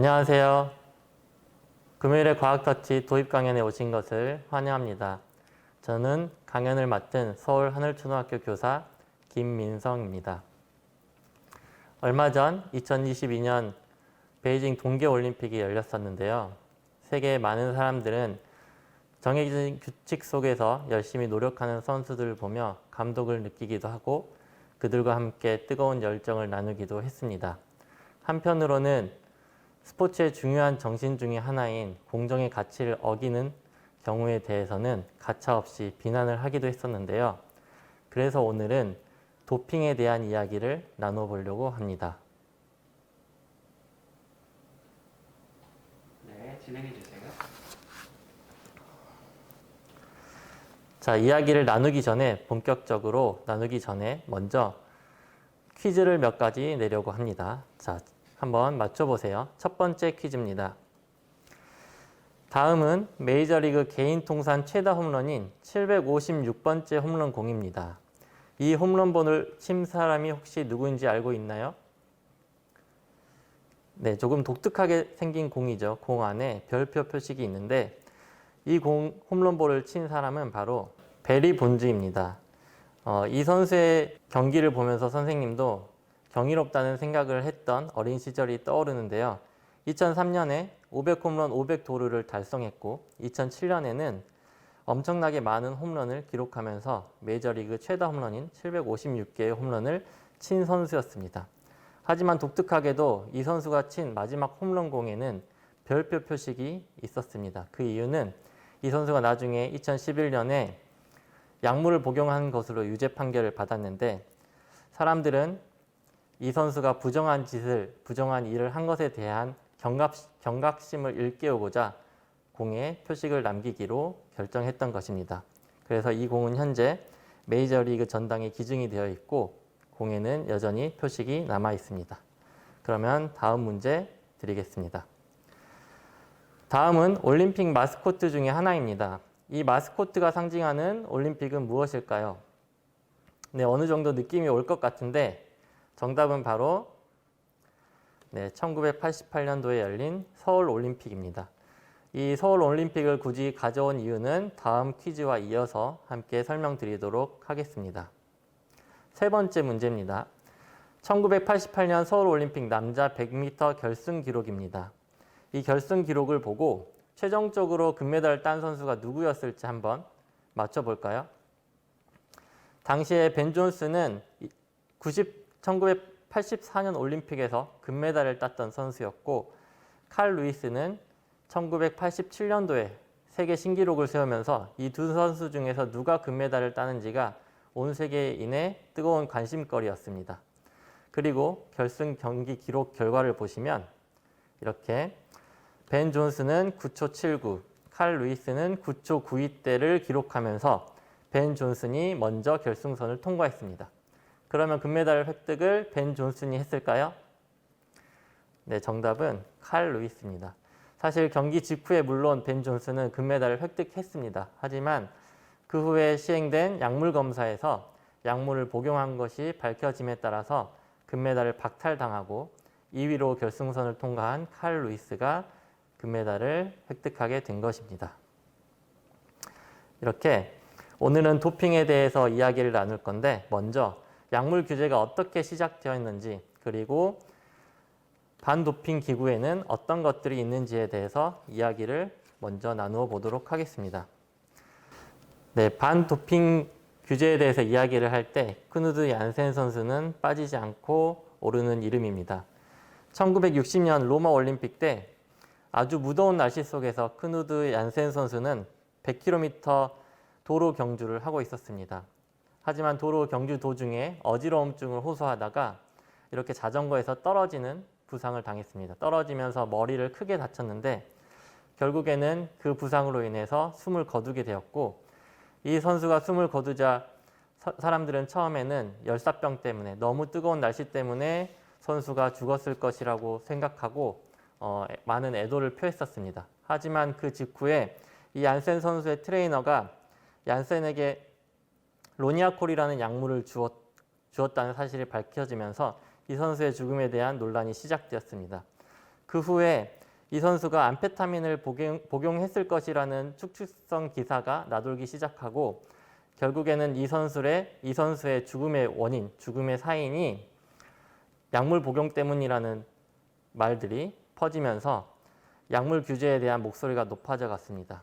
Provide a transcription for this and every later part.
안녕하세요. 금요일에 과학터치 도입 강연에 오신 것을 환영합니다. 저는 강연을 맡은 서울 하늘초등학교 교사 김민성입니다. 얼마 전 2022년 베이징 동계올림픽이 열렸었는데요. 세계의 많은 사람들은 정해진 규칙 속에서 열심히 노력하는 선수들을 보며 감독을 느끼기도 하고 그들과 함께 뜨거운 열정을 나누기도 했습니다. 한편으로는 스포츠의 중요한 정신 중의 하나인 공정의 가치를 어기는 경우에 대해서는 가차없이 비난을 하기도 했었는데요. 그래서 오늘은 도핑에 대한 이야기를 나눠보려고 합니다. 네, 진행해 주세요. 자, 이야기를 나누기 전에 본격적으로 나누기 전에 먼저 퀴즈를 몇 가지 내려고 합니다. 자, 한번 맞춰보세요. 첫 번째 퀴즈입니다. 다음은 메이저리그 개인 통산 최다 홈런인 756번째 홈런 공입니다. 이 홈런본을 친 사람이 혹시 누구인지 알고 있나요? 네, 조금 독특하게 생긴 공이죠. 공 안에 별표 표식이 있는데 이 공 홈런볼을 친 사람은 바로 베리 본즈입니다. 어, 이 선수의 경기를 보면서 선생님도 경이롭다는 생각을 했던 어린 시절이 떠오르는데요. 2003년에 500 홈런 500 도루를 달성했고 2007년에는 엄청나게 많은 홈런을 기록하면서 메이저리그 최다 홈런인 756개의 홈런을 친 선수였습니다. 하지만 독특하게도 이 선수가 친 마지막 홈런 공에는 별표 표식이 있었습니다. 그 이유는 이 선수가 나중에 2011년에 약물을 복용한 것으로 유죄 판결을 받았는데 사람들은 이 선수가 부정한 짓을 부정한 일을 한 것에 대한 경각, 경각심을 일깨우고자 공에 표식을 남기기로 결정했던 것입니다. 그래서 이 공은 현재 메이저리그 전당에 기증이 되어 있고 공에는 여전히 표식이 남아 있습니다. 그러면 다음 문제 드리겠습니다. 다음은 올림픽 마스코트 중에 하나입니다. 이 마스코트가 상징하는 올림픽은 무엇일까요? 네, 어느 정도 느낌이 올 것 같은데 정답은 바로 네, 1988년도에 열린 서울 올림픽입니다. 이 서울 올림픽을 굳이 가져온 이유는 다음 퀴즈와 이어서 함께 설명드리도록 하겠습니다. 세 번째 문제입니다. 1988년 서울 올림픽 남자 100m 결승 기록입니다. 이 결승 기록을 보고 최종적으로 금메달을 딴 선수가 누구였을지 한번 맞춰 볼까요? 당시에 벤 존스는 90, 1984년 올림픽에서 금메달을 땄던 선수였고 칼 루이스는 1987년도에 세계 신기록을 세우면서 이 두 선수 중에서 누가 금메달을 따는지가 온 세계인의 뜨거운 관심거리였습니다. 그리고 결승 경기 기록 결과를 보시면 이렇게 벤 존스는 9초 79, 칼 루이스는 9초 92대를 기록하면서 벤 존슨이 먼저 결승선을 통과했습니다. 그러면 금메달 획득을 벤 존슨이 했을까요? 네, 정답은 칼 루이스입니다. 사실 경기 직후에 물론 벤 존슨은 금메달을 획득했습니다. 하지만 그 후에 시행된 약물 검사에서 약물을 복용한 것이 밝혀짐에 따라서 금메달을 박탈당하고 2위로 결승선을 통과한 칼 루이스가 금메달을 획득하게 된 것입니다. 이렇게 오늘은 도핑에 대해서 이야기를 나눌 건데 먼저 약물 규제가 어떻게 시작되었는지 그리고 반도핑 기구에는 어떤 것들이 있는지에 대해서 이야기를 먼저 나누어 보도록 하겠습니다. 네, 반도핑 규제에 대해서 이야기를 할 때 크누드 얀센 선수는 빠지지 않고 오르는 이름입니다. 1960년 로마 올림픽 때 아주 무더운 날씨 속에서 크누드 얀센 선수는 100km 도로 경주를 하고 있었습니다. 하지만 도로 경주 도중에 어지러움증을 호소하다가 이렇게 자전거에서 떨어지는 부상을 당했습니다. 떨어지면서 머리를 크게 다쳤는데 결국에는 그 부상으로 인해서 숨을 거두게 되었고 이 선수가 숨을 거두자 사람들은 처음에는 열사병 때문에 너무 뜨거운 날씨 때문에 선수가 죽었을 것이라고 생각하고 어, 많은 애도를 표했었습니다. 하지만 그 직후에 이 얀센 선수의 트레이너가 얀센에게 로니아콜이라는 약물을 주었, 주었 다는 사실이 밝혀지면서 이 선수의 죽음에 대한 논란이 시작되었습니다. 그 후에 이 선수가 암페타민을 복용, 복용 했을 것이라는 축축성 기사가 나돌기 시작하고 결국에는 이 선수의 이 선수의 죽음의 원인, 죽음의 사인이 약물 복용 때문이라는 말들이 퍼지면서 약물 규제에 대한 목소리가 높아져 갔습니다.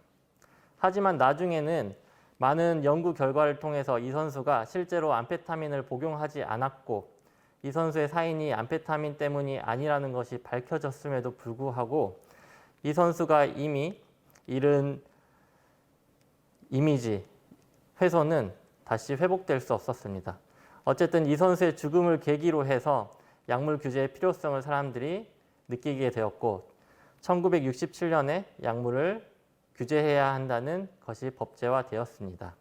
하지만 나중에는 많은 연구 결과를 통해서 이 선수가 실제로 암페타민을 복용하지 않았고 이 선수의 사인이 암페타민 때문이 아니라는 것이 밝혀졌음에도 불구하고 이 선수가 이미 잃은 이미지 훼손은 다시 회복될 수 없었습니다. 어쨌든 이 선수의 죽음을 계기로 해서 약물 규제의 필요성을 사람들이 느끼게 되었고 1967년에 약물을 규제해야 한다는 것이 법제화되었습니다.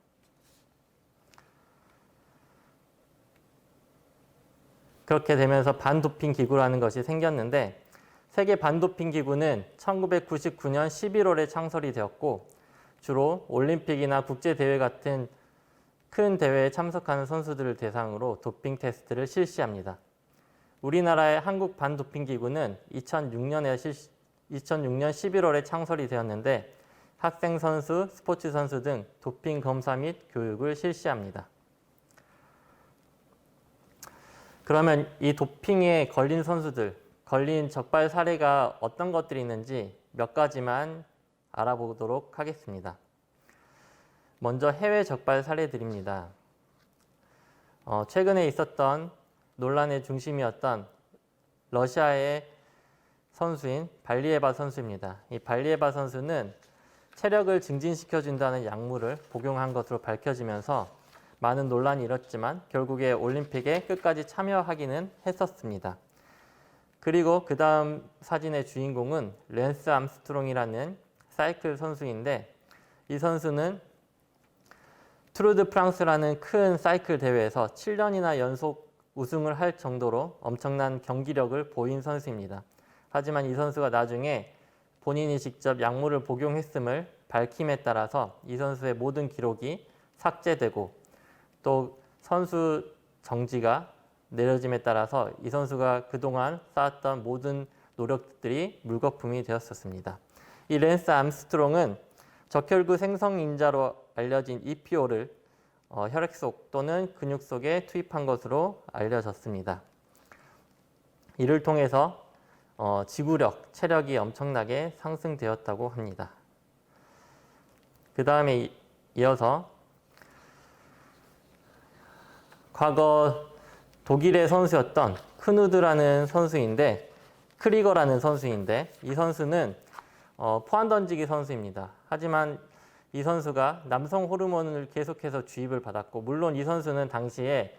그렇게 되면서 반도핑 기구라는 것이 생겼는데 세계 반도핑 기구는 1999년 11월에 창설이 되었고 주로 올림픽이나 국제 대회 같은 큰 대회에 참석하는 선수들을 대상으로 도핑 테스트를 실시합니다. 우리나라의 한국 반도핑 기구는 2006년에 실시, 2006년 11월에 창설이 되었는데 학생 선수, 스포츠 선수 등 도핑 검사 및 교육을 실시합니다. 그러면 이 도핑에 걸린 선수들, 걸린 적발 사례가 어떤 것들이 있는지 몇 가지만 알아보도록 하겠습니다. 먼저 해외 적발 사례들입니다. 어, 최근에 있었던 논란의 중심이었던 러시아의 선수인 발리에바 선수입니다. 이 발리에바 선수는 체력을 증진시켜 준다는 약물을 복용한 것으로 밝혀지면서 많은 논란이 일었지만 결국에 올림픽에 끝까지 참여하기는 했었습니다. 그리고 그 다음 사진의 주인공은 랜스 암스트롱이라는 사이클 선수인데 이 선수는 트루드 프랑스라는 큰 사이클 대회에서 7년이나 연속 우승을 할 정도로 엄청난 경기력을 보인 선수입니다. 하지만 이 선수가 나중에 본인이 직접 약물을 복용했음을 밝힘에 따라서 이 선수의 모든 기록이 삭제되고 또 선수 정지가 내려짐에 따라서 이 선수가 그동안 쌓았던 모든 노력들이 물거품이 되었었습니다. 이 랜스 암스트롱은 적혈구 생성인자로 알려진 EPO를 어, 혈액 속 또는 근육 속에 투입한 것으로 알려졌습니다. 이를 통해서 어, 지구력, 체력이 엄청나게 상승되었다고 합니다. 그 다음에 이어서 과거 독일의 선수였던 크누드라는 선수인데 크리거라는 선수인데 이 선수는 어, 포환 던지기 선수입니다. 하지만 이 선수가 남성 호르몬을 계속해서 주입을 받았고 물론 이 선수는 당시에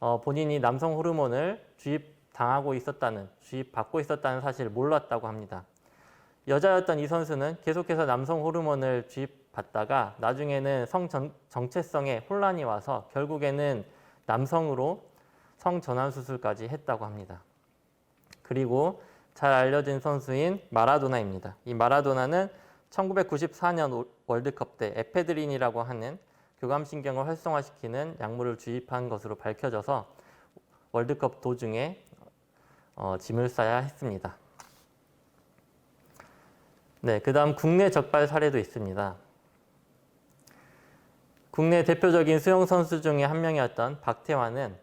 어, 본인이 남성 호르몬을 주입 당하고 있었다는 주입 받고 있었다는 사실을 몰랐다고 합니다. 여자였던 이 선수는 계속해서 남성 호르몬을 주입받다가 나중에는 성 정체성에 혼란이 와서 결국에는 남성으로 성전환 수술까지 했다고 합니다. 그리고 잘 알려진 선수인 마라도나입니다. 이 마라도나는 1994년 월드컵 때 에페드린이라고 하는 교감신경을 활성화시키는 약물을 주입한 것으로 밝혀져서 월드컵 도중에 어, 짐을 싸야 했습니다. 네, 그 다음 국내 적발 사례도 있습니다. 국내 대표적인 수영 선수 중에 한 명이었던 박태환은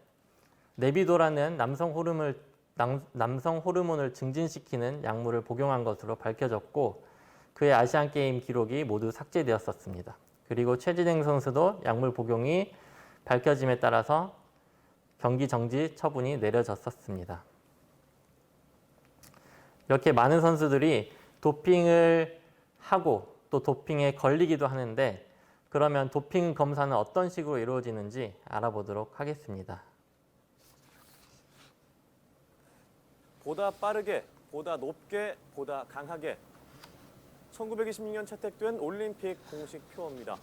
네비도라는 남성 호르몬을 남 성 호르몬을 증진시키는 약물을 복용한 것으로 밝혀졌고 그의 아시안 게임 기록이 모두 삭제되었었습니다. 그리고 최진행 선수도 약물 복용이 밝혀짐에 따라서 경기 정지 처분이 내려졌었습니다. 이렇게 많은 선수들이 도핑을 하고 또 도핑에 걸리기도 하는데 그러면 도핑 검사는 어떤 식으로 이루어지는지 알아보도록 하겠습니다. 보다 빠르게, 보다 높게, 보다 강하게 1926년 채택된 올림픽 공식 표어입니다.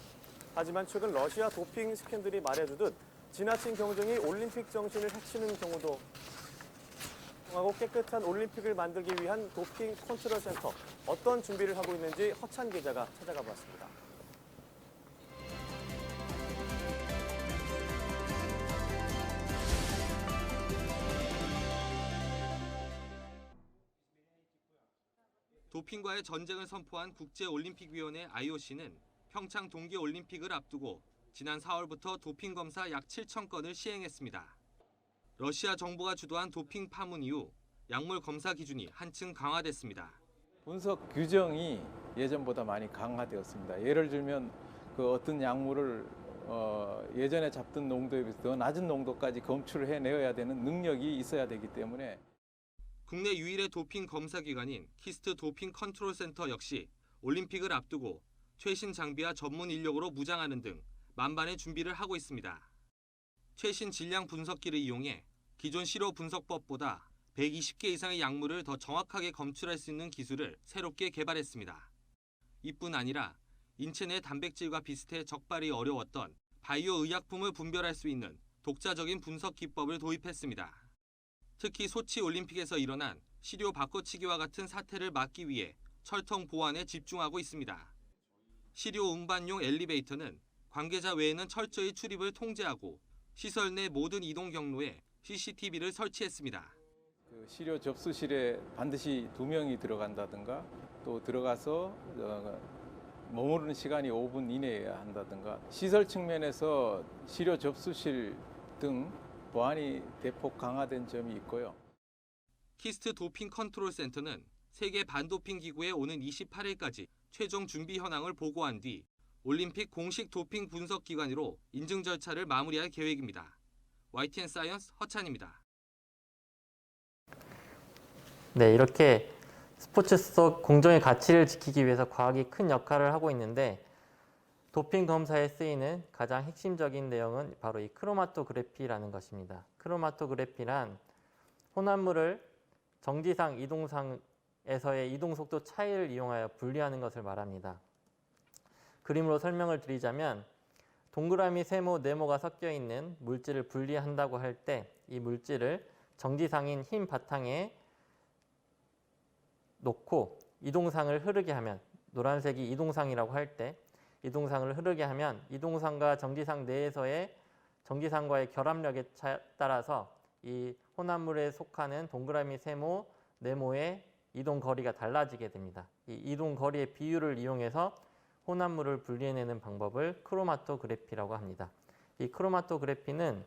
하지만 최근 러시아 도핑 스캔들이 말해주듯 지나친 경쟁이 올림픽 정신을 해치는 경우도 하고 깨끗한 올림픽을 만들기 위한 도핑 컨트롤 센터 어떤 준비를 하고 있는지 허찬 기자가 찾아가 봤습니다. 도핑과의 전쟁을 선포한 국제올림픽위원회 IOC는 평창 동계올림픽을 앞두고 지난 4월부터 도핑 검사 약 7천 건을 시행했습니다. 러시아 정부가 주도한 도핑 파문 이후 약물 검사 기준이 한층 강화됐습니다. 분석 규정이 예전보다 많이 강화되었습니다. 예를 들면 그 어떤 약물을 어, 예전에 잡던 농도에 비해서 더 낮은 농도까지 검출을 해내어야 되는 능력이 있어야 되기 때문에 국내 유일의 도핑 검사 기관인 키스트 도핑 컨트롤 센터 역시 올림픽을 앞두고 최신 장비와 전문 인력으로 무장하는 등 만반의 준비를 하고 있습니다. 최신 질량 분석기를 이용해 기존 시료 분석법보다 120개 이상의 약물을 더 정확하게 검출할 수 있는 기술을 새롭게 개발했습니다. 이뿐 아니라 인체 내 단백질과 비슷해 적발이 어려웠던 바이오 의약품을 분별할 수 있는 독자적인 분석 기법을 도입했습니다. 특히 소치 올림픽에서 일어난 시료 바꿔치기와 같은 사태를 막기 위해 철통 보안에 집중하고 있습니다. 시료 운반용 엘리베이터는 관계자 외에는 철저히 출입을 통제하고 시설 내 모든 이동 경로에 CCTV를 설치했습니다. 그 시료 접수실에 반드시 두 명이 들어간다든가 또 들어가서 어, 머무르는 시간이 5분 이내여야 한다든가 시설 측면에서 시료 접수실 등 보안이 대폭 강화된 점이 있고요. 키스트 도핑 컨트롤 센터는 세계 반도핑 기구에 오는 28일까지 최종 준비 현황을 보고한 뒤 올림픽 공식 도핑 분석 기관으로 인증 절차를 마무리할 계획입니다. YTN 사이언스 허찬입니다. 네, 이렇게 스포츠 속 공정의 가치를 지키기 위해서 과학이 큰 역할을 하고 있는데 도핑 검사에 쓰이는 가장 핵심적인 내용은 바로 이 크로마토그래피라는 것입니다. 크로마토그래피란 혼합물을 정지상, 이동상에서의 이동 속도 차이를 이용하여 분리하는 것을 말합니다. 그림으로 설명을 드리자면 동그라미, 세모, 네모가 섞여 있는 물질을 분리한다고 할 때 이 물질을 정지상인 흰 바탕에 놓고 이동상을 흐르게 하면 노란색이 이동상이라고 할 때 이동상을 흐르게 하면 이동상과 정지상 내에서의 정지상과의 결합력에 차- 따라서 이 혼합물에 속하는 동그라미 세모 네모의 이동 거리가 달라지게 됩니다. 이 이동 거리의 비율을 이용해서 혼합물을 분리해내는 방법을 크로마토그래피라고 합니다. 이 크로마토그래피는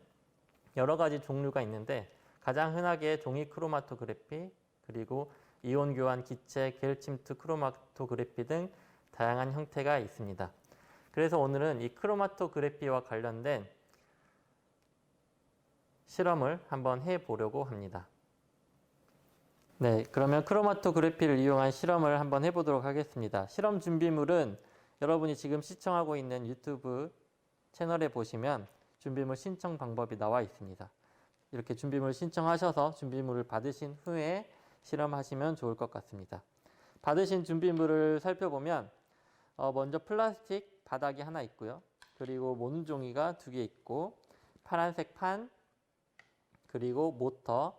여러 가지 종류가 있는데 가장 흔하게 종이 크로마토그래피 그리고 이온 교환 기체 겔침투 크로마토그래피 등 다양한 형태가 있습니다. 그래서 오늘은 이 크로마토그래피와 관련된 실험을 한번 해 보려고 합니다. 네, 그러면 크로마토그래피를 이용한 실험을 한번 해 보도록 하겠습니다. 실험 준비물은 여러분이 지금 시청하고 있는 유튜브 채널에 보시면 준비물 신청 방법이 나와 있습니다. 이렇게 준비물 신청하셔서 준비물을 받으신 후에 실험하시면 좋을 것 같습니다. 받으신 준비물을 살펴보면 어, 먼저 플라스틱 바닥이 하나 있고요. 그리고 모는 종이가 두 개 있고 파란색 판 그리고 모터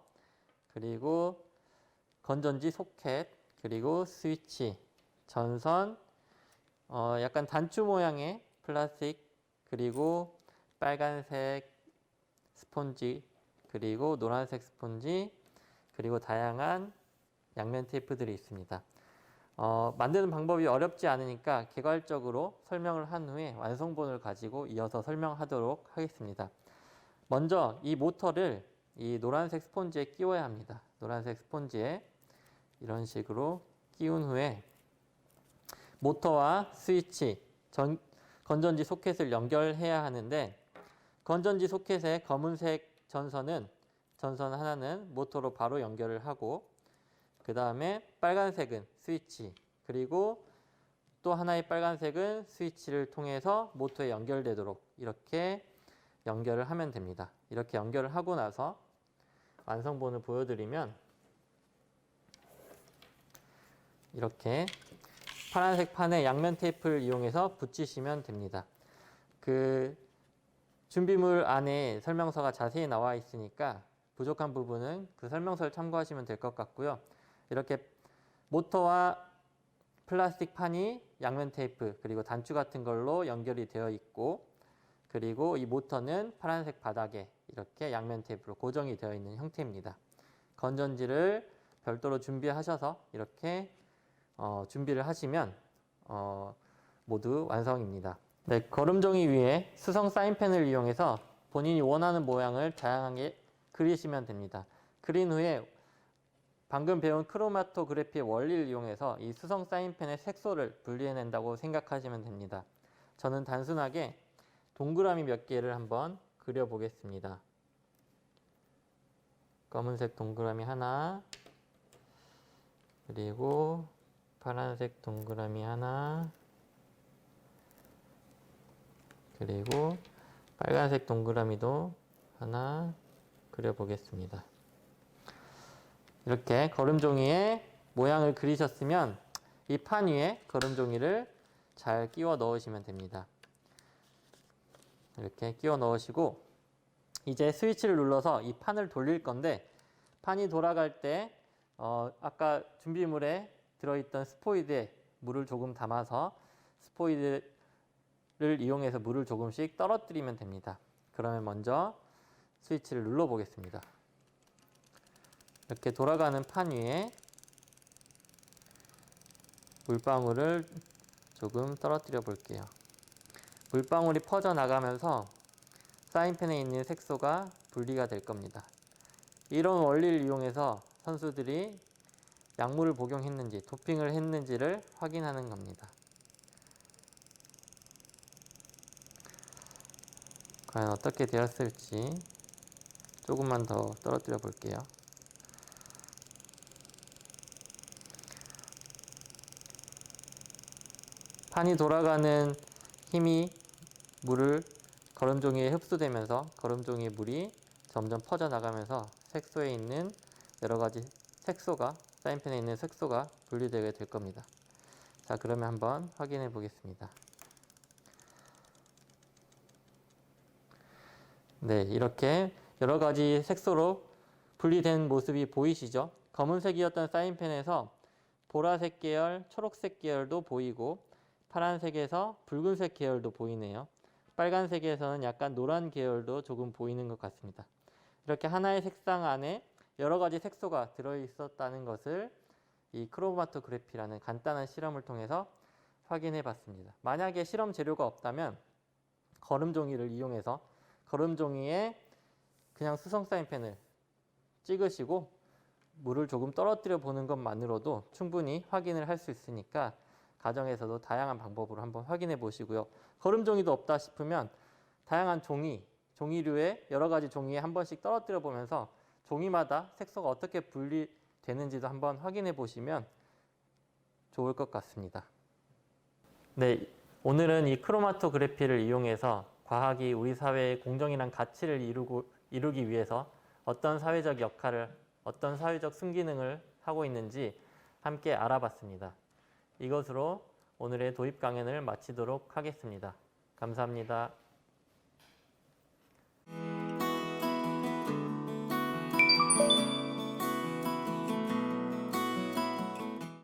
그리고 건전지 소켓 그리고 스위치 전선 어, 약간 단추 모양의 플라스틱 그리고 빨간색 스폰지 그리고 노란색 스폰지 그리고 다양한 양면 테이프들이 있습니다. 어, 만드는 방법이 어렵지 않으니까 개괄적으로 설명을 한 후에 완성본을 가지고 이어서 설명하도록 하겠습니다. 먼저 이 모터를 이 노란색 스폰지에 끼워야 합니다. 노란색 스폰지에 이런 식으로 끼운 후에 모터와 스위치, 전, 건전지 소켓을 연결해야 하는데 건전지 소켓의 검은색 전선은 전선 하나는 모터로 바로 연결을 하고 그 다음에 빨간색은 스위치 그리고 또 하나의 빨간색은 스위치를 통해서 모터에 연결되도록 이렇게 연결을 하면 됩니다. 이렇게 연결을 하고 나서 완성본을 보여드리면 이렇게 파란색 판에 양면 테이프를 이용해서 붙이시면 됩니다. 그 준비물 안에 설명서가 자세히 나와 있으니까 부족한 부분은 그 설명서를 참고하시면 될 것 같고요. 이렇게 모터와 플라스틱 판이 양면 테이프 그리고 단추 같은 걸로 연결이 되어 있고 그리고 이 모터는 파란색 바닥에 이렇게 양면 테이프로 고정이 되어 있는 형태입니다. 건전지를 별도로 준비하셔서 이렇게 어, 준비를 하시면 어, 모두 완성입니다. 네, 거름종이 위에 수성 사인펜을 이용해서 본인이 원하는 모양을 다양하게 그리시면 됩니다. 그린 후에 방금 배운 크로마토그래피의 원리를 이용해서 이 수성 사인펜의 색소를 분리해낸다고 생각하시면 됩니다. 저는 단순하게 동그라미 몇 개를 한번 그려보겠습니다. 검은색 동그라미 하나, 그리고 파란색 동그라미 하나, 그리고 빨간색 동그라미도 하나 그려보겠습니다. 이렇게 거름종이에 모양을 그리셨으면 이 판 위에 거름종이를 잘 끼워 넣으시면 됩니다. 이렇게 끼워 넣으시고 이제 스위치를 눌러서 이 판을 돌릴 건데 판이 돌아갈 때 어, 아까 준비물에 들어있던 스포이드에 물을 조금 담아서 스포이드를 이용해서 물을 조금씩 떨어뜨리면 됩니다. 그러면 먼저 스위치를 눌러 보겠습니다. 이렇게 돌아가는 판 위에 물방울을 조금 떨어뜨려 볼게요. 물방울이 퍼져 나가면서 사인펜에 있는 색소가 분리가 될 겁니다. 이런 원리를 이용해서 선수들이 약물을 복용했는지 도핑을 했는지를 확인하는 겁니다. 과연 어떻게 되었을지 조금만 더 떨어뜨려 볼게요. 판이 돌아가는 힘이 물을 거름종이에 흡수되면서 거름종이의 물이 점점 퍼져 나가면서 색소에 있는 여러 가지 색소가 사인펜에 있는 색소가 분리되게 될 겁니다. 자, 그러면 한번 확인해 보겠습니다. 네, 이렇게 여러 가지 색소로 분리된 모습이 보이시죠? 검은색이었던 사인펜에서 보라색 계열, 초록색 계열도 보이고 파란색에서 붉은색 계열도 보이네요. 빨간색에서는 약간 노란 계열도 조금 보이는 것 같습니다. 이렇게 하나의 색상 안에 여러 가지 색소가 들어 있었다는 것을 이 크로마토그래피라는 간단한 실험을 통해서 확인해 봤습니다. 만약에 실험 재료가 없다면 거름 종이를 이용해서 거름 종이에 그냥 수성 사인펜을 찍으시고 물을 조금 떨어뜨려 보는 것만으로도 충분히 확인을 할 수 있으니까 가정에서도 다양한 방법으로 한번 확인해 보시고요. 거름 종이도 없다 싶으면 다양한 종이, 종이류의 여러 가지 종이에 한 번씩 떨어뜨려 보면서 종이마다 색소가 어떻게 분리되는지도 한번 확인해 보시면 좋을 것 같습니다. 네, 오늘은 이 크로마토그래피를 이용해서 과학이 우리 사회의 공정이란 가치를 이루고, 이루기 위해서 어떤 사회적 역할을, 어떤 사회적 순기능을 하고 있는지 함께 알아봤습니다. 이것으로 오늘의 도입 강연을 마치도록 하겠습니다. 감사합니다.